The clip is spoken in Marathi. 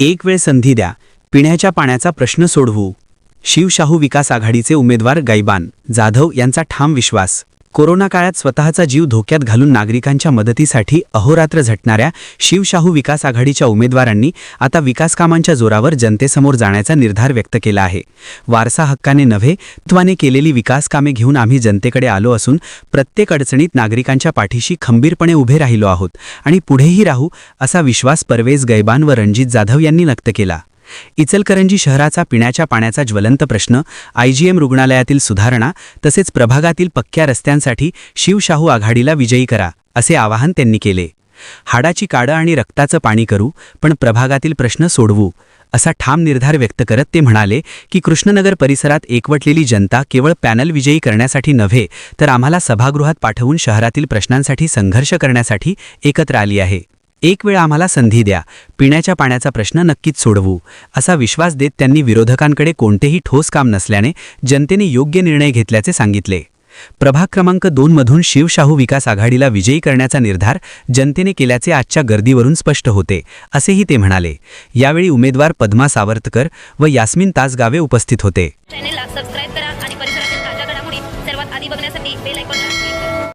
एक वेळ संधी द्या. पिण्याच्या पाण्याचा प्रश्न सोडवू. शिवशाहू विकास आघाडीचे उमेदवार गायबान. जाधव यांचा ठाम विश्वास. कोरोना काळात स्वतःचा जीव धोक्यात घालून नागरिकांच्या मदतीसाठी अहोरात्र झटणाऱ्या शिवशाहू विकास आघाडीच्या उमेदवारांनी आता विकासकामांच्या जोरावर जनतेसमोर जाण्याचा निर्धार व्यक्त केला आहे. वारसा हक्काने नव्हे त्वाने केलेली विकासकामे घेऊन आम्ही जनतेकडे आलो असून प्रत्येक अडचणीत नागरिकांच्या पाठीशी खंबीरपणे उभे राहिलो आहोत आणि पुढेही राहू असा विश्वास परवेज गैबान व रणजित जाधव यांनी व्यक्त केला. इचलकरंजी शहराचा पिण्याच्या पाण्याचा ज्वलंत प्रश्न आयजीएम रुग्णालयातील सुधारणा तसेच प्रभागातील पक्क्या रस्त्यांसाठी शिवशाहू आघाडीला विजयी करा असे आवाहन त्यांनी केले. हाडाची काडं आणि रक्ताचं पाणी करू पण प्रभागातील प्रश्न सोडवू असा ठाम निर्धार व्यक्त करत ते म्हणाले की कृष्णनगर परिसरात एकवटलेली जनता केवळ पॅनल विजयी करण्यासाठी नव्हे तर आम्हाला सभागृहात पाठवून शहरातील प्रश्नांसाठी संघर्ष करण्यासाठी एकत्र आली आहे. एक वेळ आम्हाला संधी द्या. पिण्याच्या पाण्याचा प्रश्न नक्कीच सोडवू. असा विश्वास देत त्यांनी विरोधकांकडे कोणतेही ठोस काम नसल्याने जनतेने योग्य निर्णय घेतल्याचे सांगितले. प्रभाग क्रमांक दोनमधून शिवशाहू विकास आघाडीला विजयी करण्याचा निर्धार जनतेने केल्याचे आजच्या गर्दीवरून स्पष्ट होते असेही ते म्हणाले. यावेळी उमेदवार पद्मा सावरतकर व यास्मिन तासगावे उपस्थित होते.